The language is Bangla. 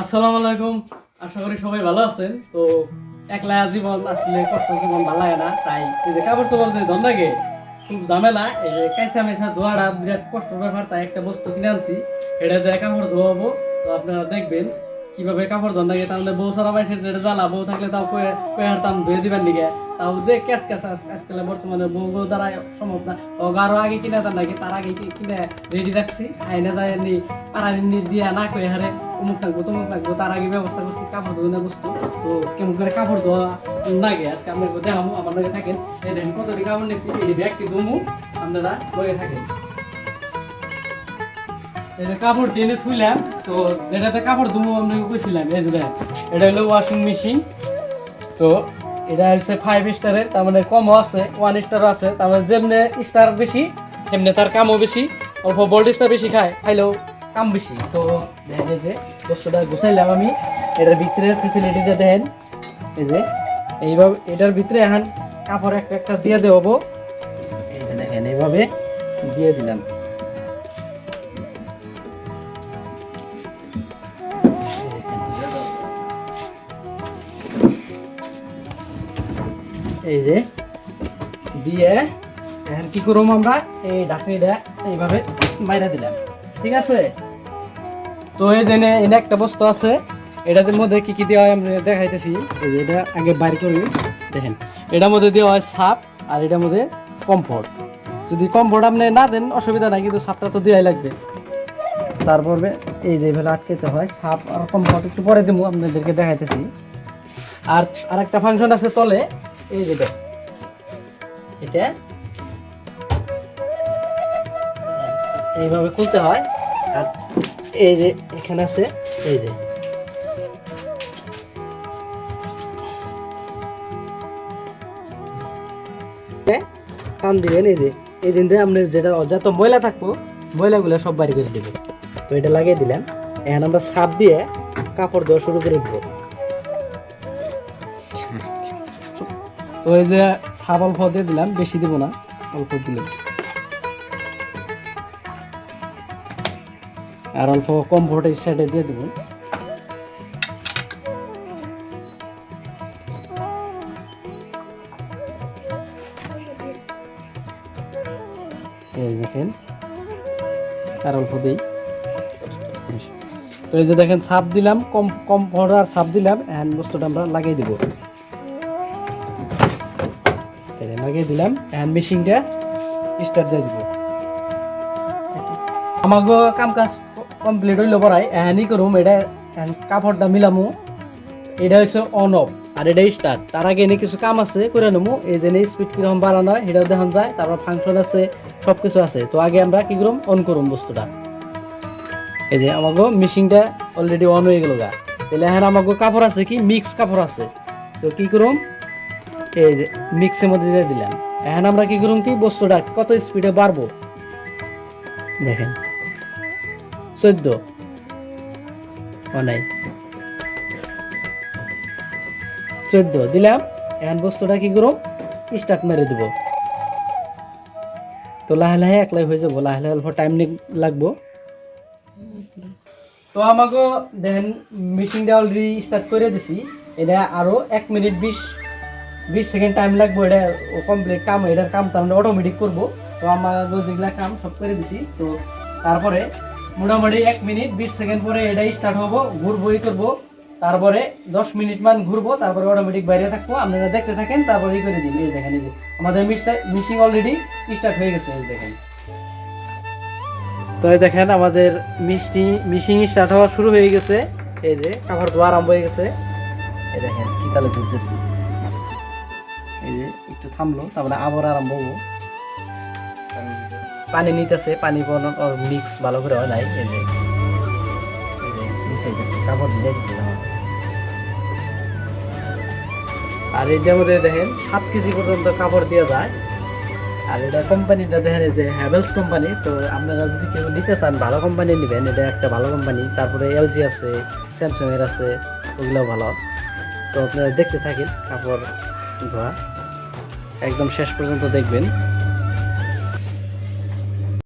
আসসালামু আলাইকুম। আশা করি সবাই ভালো আছেন। তো একলা জীবন আসলে কষ্ট জীবন ভালো লাগে না, তাই এই যে কাপড় চোপড় যে ধন্দাকে খুব ঝামেলা। এই যে কাঁচা মেসা ধোয়াটা বিরাট কষ্ট ব্যাপার, তাই একটা বস্তু কিনে আনছি। এটা দিয়ে কাপড় ধোয়াবো, তো আপনারা দেখবেন। কীভাবে কাপড় ধন লাগে তাহলে বউ সারা মাইসের যেটা জ্বালা, বউ থাকলে তাও কয়ে কয়ে হারতাম ধুয়ে দিবেন নিগে তাও যে ক্যাশ ক্যাশ আজকাল বর্তমানে বউ বউ দ্বারা সম্ভব না। আরও আগে কিনে তার নাকি? তার আগে কিনে রেডি রাখছি। আইনা যায় নি পাড়ানি দিয়া না কয়ে হারে অমুক থাকব তমুক থাকব তার আগে ব্যবস্থা করছি কাপড় ধোয়ানোর বস্তু। তো কেমন করে কাপড় ধোয়া লাগে? আজকে আপনার দেখাবো আমার লগে থাকেন। এই দেখেন কতটি কাপড় নিয়েছি এই ব্যাগটি দমু আপনারা লগে থাকেন। এই যে কাপড় টেনে থুইলাম, তো যেটাতে কাপড় ধুমু আপনাকে কইছিলাম, এই যে এটা হলো ওয়াশিং মেশিন তো এটা হচ্ছে ফাইভ স্টারের তার মানে কমও আছে ওয়ান স্টারও আছে, তার মানে যেমনি স্টার বেশি, তেমনি তার কামও বেশি, অল্প ভোল্টেজটা বেশি খায়, খাইলেও কাম বেশি। তো এই যে বস্তুটা গুছাইলাম আমি, এটার ভিতরে ফেসিলিটিটা দেখেন, এই যে, এইভাবে, এটার ভিতরে এখন কাপড় একটা একটা দিয়ে দেবো এই দেখেন, এইভাবে দিয়ে দিলাম। এই যে, দিয়ে এখন কি করব আমরা? এই ঢাকনিটা এইভাবে বাইরে দিলাম। ঠিক আছে? তো এই যে এনে একটা বস্তু আছে। এটার মধ্যে কি কি দেওয়া হয় আমরা দেখাইতেছি। এই যে এটা আগে বাইর করি। দেখেন, এটার মধ্যে দেওয়া হয় সাপ আর এটার মধ্যে কমফোর্ট। যদি কমফোর্ট আপনি না দেন, অসুবিধা নাই, কিন্তু সাপটা তো দেওয়াই লাগবে। তারপরে এই যে এভাবে আটকেতে হয়, সাপ আর কমফোর্ট একটু পরে দেবো, আপনাদেরকে দেখাইতেছি। আর আরেকটা ফাংশন আছে তলে। এই যেটা এটা এইভাবে খুলতে হয়। আর এই যে এখানে আছে, এই যে। টান দিবেন এই যে। এই যে আপনার যেটা, যত ময়লা থাকব, ময়লাগুলো সব বাড়ি করে দেবে। তো এটা লাগিয়ে দিলাম এখন আমরা সাপ দিয়ে কাপড় দেওয়া শুরু করে দেবো। তো এই যে সাপ অল্প দিয়ে দিলাম, বেশি দিব না, অল্প দিলাম। আর অল্প কম কমফোর্টের সাইডে দিয়ে দেবো। দেখেন, আর অল্প দিই। তো এই যে দেখেন সাপ দিলাম, কম কম আর সাপ দিলাম হ্যান্ড বস্তুটা আমরা লাগিয়ে দিব। লাগিয়ে দিলাম হ্যান্ড মেশিনটা স্টার্ট দিয়ে দিব। আমাকে কাম কাজ কমপ্লিট হইল পরাই এহানি করুম, এটা কাপড়টা মিলামু। এটা হচ্ছে অন অফ আর এটা স্টার্ট তার আগে এনে কিছু কাম আছে, করে নেব এই যে স্পিড কীরকম বাড়ানো হয়, সেটাও দেখান যায়। তারপর ফাংশন আছে সব কিছু আছে। তো আগে আমরা কি করুম? অন করুম বস্তুটা। এই যে আমাকে মেশিনটা অলরেডি অন হয়ে গেল গা। তাহলে এখন আমাকে কাপড় আছে কি? মিক্স কাপড় আছে। তো কি করুম? এই যে মিক্সের মধ্যে দিয়ে দিলাম। এখন আমরা কি করুম কি? বস্তুটা কত স্পিডে বাড়বো? দেখেন। চোদ্দ। ও নাই। চোদ্দ। দিলাম। এখন বস্তুটা কি করুম? স্টার্ট মেরে দিব। তো লাহে লাহে একলাই হয়ে যাব। লাহে লাহে অল্প টাইম লাগবো। তো আমাকে দেখেন মেশিনটা অলরেডি স্টার্ট করে দিছি। এটা আরও এক মিনিট বিশ বিশ সেকেন্ড টাইম লাগবে, এটা কমপ্লিট কাম, এটার কাম তো আমরা অটোমেটিক করব। তো আমার যেগুলা কাম সব করে দিছি, তো তারপরে মোটামুটি এক মিনিট বিশ সেকেন্ড পরে এটা স্টার্ট হব ই করব। তারপরে দশ মিনিট মান ঘুরবো, তারপরে অটোমেটিক বাইরে থাকব। আপনারা দেখতে থাকেন, তারপরে ই করে দিন, এই দেখেন, এই যে আমাদের মিশিং অলরেডি স্টার্ট হয়ে গেছে, এই দেখেন। তো এই দেখেন, আমাদের মিষ্টি মিশিং স্টার্ট হওয়া শুরু হয়ে গেছে। এই যে কাপড় ধোয়া আরম্ভ হয়ে গেছে। এই দেখেন, কি তালে ঘুরতেছি একটু থামলো তারপরে আবার আরম্ভ হব। পানি নিতেছে, পানি মিক্স ভালো করে হয় নাই, এই যে আর এটার মধ্যে দেখেন, সাত কেজি পর্যন্ত কাপড় দেওয়া যায়। আর এটা কোম্পানিটা দেখেন যে হ্যাভেলস কোম্পানি, তো আপনারা যদি কেউ নিতে চান, ভালো কোম্পানি নেবেন। এটা একটা ভালো কোম্পানি, তারপরে এলজি আছে স্যামসাং এর আছে ওগুলো ভালো। তো আপনারা দেখতে থাকেন, কাপড় ধোয়া। একদম শেষ পর্যন্ত দেখবেন।